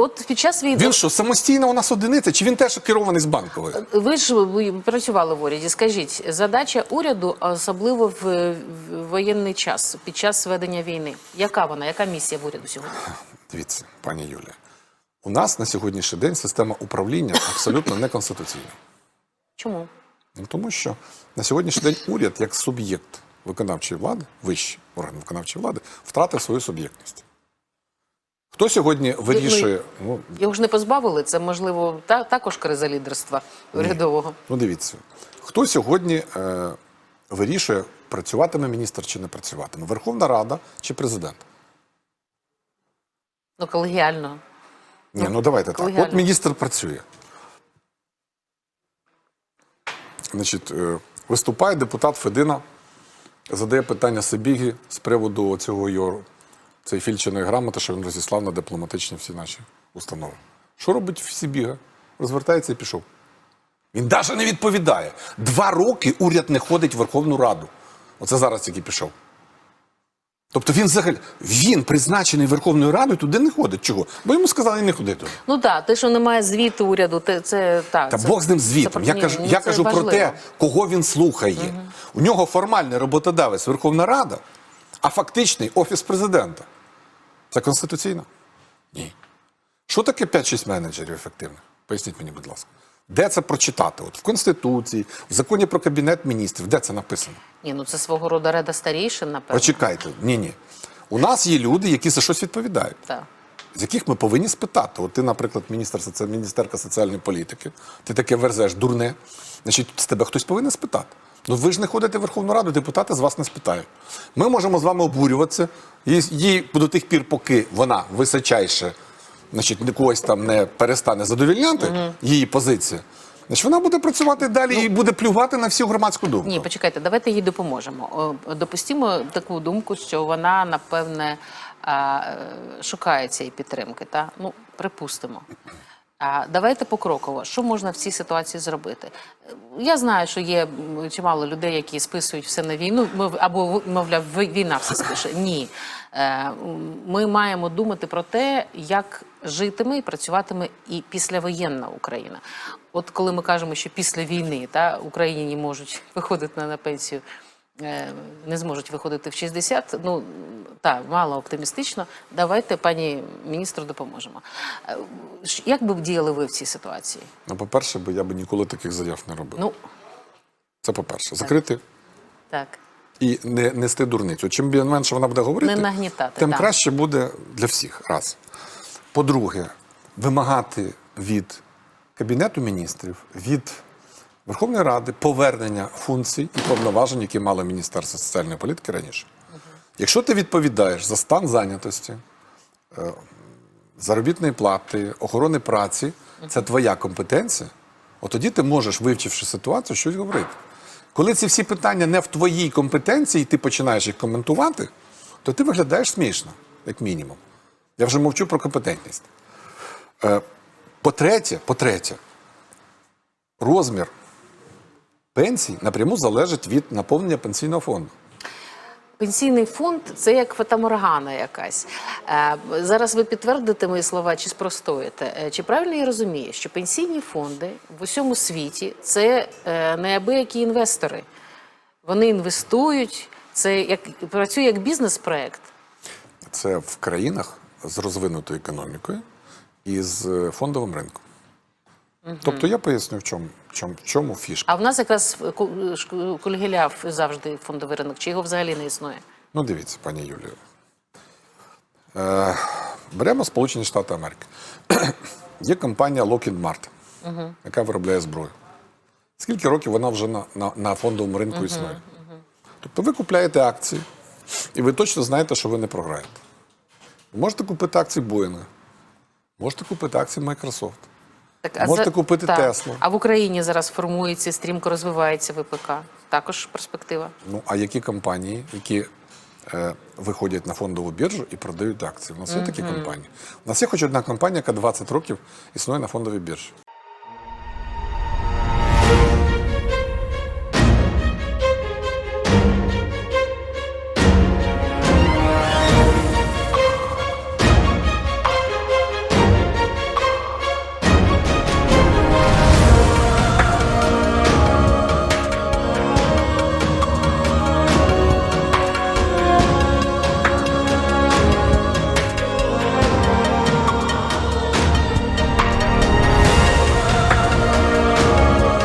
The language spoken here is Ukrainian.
от під час війни Він що, самостійна у нас одиниця, чи він теж керований з банкової? ви ж ви працювали в уряді. Скажіть, задача уряду, особливо в, в воєнний час, під час ведення війни, яка вона? Яка місія в уряду сьогодні? Дивіться, пані Юлія, у нас на сьогоднішній день система управління абсолютно неконституційна. Чому? Ну, тому що на сьогоднішній день уряд як суб'єкт виконавчої влади, вищий орган виконавчої влади, втратив свою суб'єктність. Хто сьогодні вирішує? Ну, Його ж не позбавили. Це можливо та також криза лідерства урядового. ну дивіться, хто сьогодні е, вирішує, працюватиме міністр чи не працюватиме? Верховна Рада чи президент? Ну колегіально. Ні, ну давайте так. От міністр працює. Значить, е, виступає депутат Федина, задає питання Сибігі з приводу цього його цієї фільченої грамоти, що він розіслав на дипломатичні всі наші установи. Що робить Сибіга? Розвертається і пішов. Він навіть не відповідає. Два роки уряд не ходить в Верховну Раду. Оце зараз тільки пішов. Тобто він взагалі він призначений Верховною Радою, туди не ходить. Чого? Бо йому сказали не ходити. туди. Ну так, те, що немає звіту уряду, те, це так. Та це- Бог з ним це звітом. Я ні, кажу, ні, я це кажу про те, кого він слухає. У нього формальний роботодавець Верховна Рада, а фактичний офіс президента. Це конституційно? Ні. Що таке 5-6 менеджерів ефективних? Поясніть мені, будь ласка. Де це прочитати? От в Конституції, в законі про кабінет міністрів, де це написано? Ні, ну це свого роду реда старішин, напевно. Почекайте. Ні, ні. У нас є люди, які за щось відповідають. Так. з яких ми повинні спитати. От ти, наприклад, міністр міністерка соціальної політики, ти таке верзеш дурне. Значить, з тебе хтось повинен спитати. Ну ви ж не ходите в Верховну Раду, депутати з вас не спитають. Ми можемо з вами обурюватися, їй до тих пір, поки вона височайше, значить, ні когось там не перестане задовільняти її позиція. Значить, вона буде працювати далі і буде плювати на всю громадську думку. Ні, почекайте, давайте їй допоможемо. Допустимо таку думку, що вона напевне е, шукає цієї підтримки. Та ну припустимо. Давайте покроково. Що можна в цій ситуації зробити? Я знаю, що є чимало людей, які списують все на війну, або мовляв, війна все спише. Ні. Е, Ми маємо думати про те, як житиме і працюватиме і післявоєнна Україна. От коли ми кажемо, що після війни та Україні можуть виходити на, на пенсію, е, не зможуть виходити в 60, ну так, мало оптимістично. Давайте пані міністру допоможемо. Е, Як би діяли ви в цій ситуації? Ну, по-перше, я би ніколи таких заяв не робив. Ну Це по-перше. Закрити так. і не нести дурницю. Чим менше вона буде говорити, Не нагнітати, тим так. краще буде для всіх. Раз. По-друге, вимагати від Кабінету міністрів, від Верховної Ради повернення функцій і повноважень, які мало Міністерство соціальної політики раніше. Якщо ти відповідаєш за стан зайнятості, е, заробітної плати, охорони праці, це твоя компетенція, от тоді ти можеш, вивчивши ситуацію, щось говорити. Коли ці всі питання не в твоїй компетенції, і ти починаєш їх коментувати, то ти виглядаєш смішно, як мінімум. Я вже мовчу про компетентність. Е, По-третє, по-третє, розмір пенсій напряму залежить від наповнення пенсійного фонду. Пенсійний фонд це як фатаморгана якась. Е, Зараз ви підтвердите мої слова чи спростуєте. Е, Чи правильно я розумію, що пенсійні фонди в усьому світі це е, неабиякі інвестори? Вони інвестують, це як працює як бізнес-проект. Це в країнах з розвинутою економікою і з фондовим ринком. Тобто я поясню, в чому, в чому, в чому фішка. А в нас якраз ку- кульгіляв завжди фондовий ринок, чи його взагалі не існує? Ну, дивіться, пані Юлію. Е, беремо Сполучені Штати Америки. Є компанія Lockheed Martin, яка виробляє зброю. Скільки років вона вже на, на, на фондовому ринку існує? Тобто ви купляєте акції, і ви точно знаєте, що ви не програєте. Ви можете купити акції Boeing, можете купити акції Microsoft. Так, Можете купити так. Теслу. А в Україні зараз формується, стрімко розвивається ВПК. Також перспектива. Ну, а які компанії, які е, виходять на фондову біржу і продають акції? У нас є такі компанії. У нас є хоч одна компанія, яка 20 років існує на фондовій біржі.